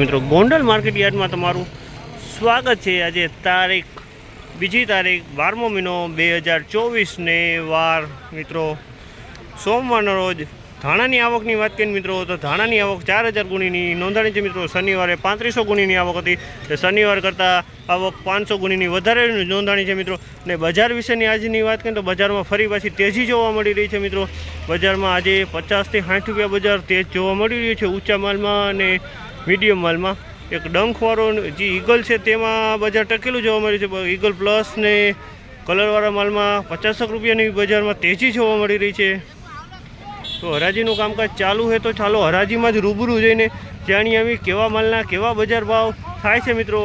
મિત્રો, ગોંડલ માર્કેટ યાર્ડમાં તમારું સ્વાગત છે. આજે તારીખ, બીજી તારીખ, બારમો મહિનો બે હજાર ચોવીસને વાર, મિત્રો, સોમવારના રોજ ધાણાની આવકની વાત કરીએ મિત્રો, તો ધાણાની આવક ચાર હજાર ગુણીની નોંધાણી છે, મિત્રો. શનિવારે પાંત્રીસો ગુણીની આવક હતી શનિવાર કરતાં આવક પાંચસો ગુણીની વધારે નોંધાણી છે, મિત્રો. ને બજાર વિશેની આજની વાત કરીએ તો બજારમાં ફરી પાછી તેજી જોવા મળી રહી છે, મિત્રો. બજારમાં આજે પચાસથી સાઠ રૂપિયા બજાર તેજ જોવા મળી રહ્યું છે ઊંચા માલમાં અને મીડિયમ માલમાં. એક ડંખવાળો જે ઈગલ છે તેમાં બજાર ટકેલું જોવા મળ્યું છે. ઈગલ પ્લસ ને કલરવાળા માલમાં પચાસક રૂપિયાની બજારમાં તેજી જોવા મળી રહી છે. તો હરાજીનું કામકાજ ચાલુ છે તો ચાલો હરાજીમાં જ રૂબરૂ જઈને જાણીએ આવી કેવા માલના કેવા બજાર ભાવ થાય છે મિત્રો.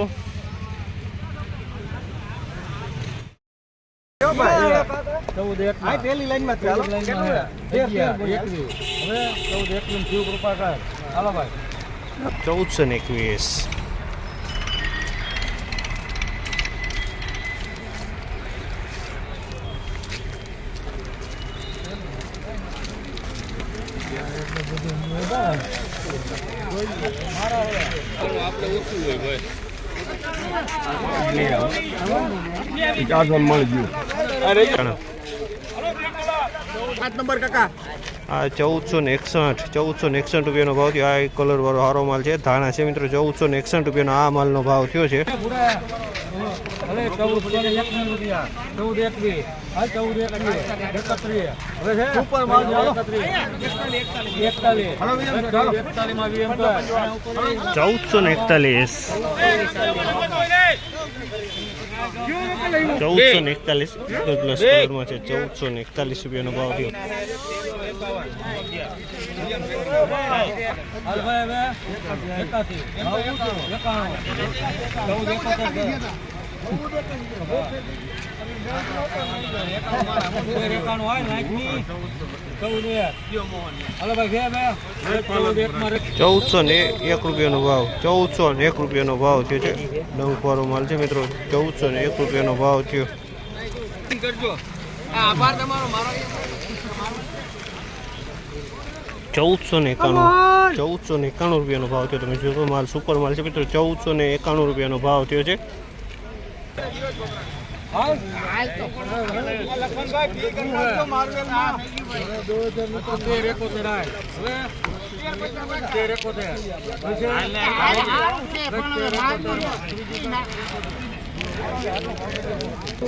ચૌદ એક પેલી લાઈનમાં ચાલો. કેટલું હવે ચૌદ એકવીસ કૃપા કર હાલો ભાઈ. ચૌદસો ને એકવીસ આઠ નંબર કાકા. આ ચૌદસો ને એકસઠ ચૌદસો ને એકસઠ રૂપિયાનો ભાવ થયો. આ કલર વાળો સારો માલ છે. ધાણા છે મિત્રો ચૌદસો ને એકસઠ રૂપિયાનો આ માલનો ભાવ થયો છે. ચૌદસો ને એકતાલીસ. ચૌદસો ને એકતાલીસ. પ્લસ કલરમાં છે ચૌદસો ને એકતાલીસ રૂપિયાનો ભાવ થયો. ભાઈ એકાસી. ચૌદસો ને એક રૂપિયાનો ભાવ. ચૌદસો ને એક રૂપિયાનો ભાવ થયો છે. ડંકવાળો માલ છે મિત્રો. ચૌદસો ને એક રૂપિયાનો ભાવ થયો. ચૌદસો ને એકાણું. ચૌદસો ને એકાણું રૂપિયાનો ભાવ થયો. તમે જોશો, માલ સુપર માલ છે મિત્રો. ચૌદસો ને એકાણું રૂપિયાનો ભાવ થયો છે.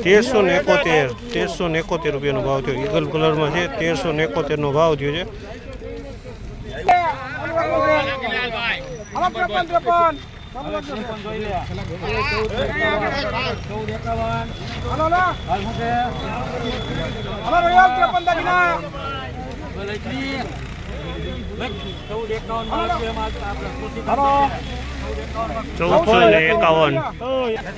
તેરસો ને એકોતેર, તેરસો ને એકોતેર રૂપિયાનો ભાવ થયો. ઈગલ કલરમાં છે, તેરસો ને એકોતેરનો ભાવ થયો છે. હાલો ત્રેપન ત્રેપન જોઈ લે. ચૌદ એકાવન હાલો ના એકાવન ચૌદસો ને એકાવન.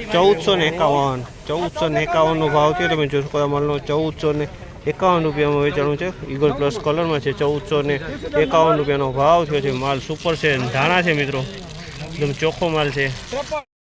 ચૌદસો ને એકાવન. ચૌદસો ને એકાવનનો ભાવ થયો. તમે જોશો કયા માલનો ચૌદસો ને એકાવન રૂપિયામાં વેચાણું છે. ઈગલ પ્લસ કલરમાં છે. ચૌદસો ને એકાવન રૂપિયાનો ભાવ થયો છે. માલ સુપર છે ધાણા છે મિત્રો. એકદમ ચોખ્ખો માલ છે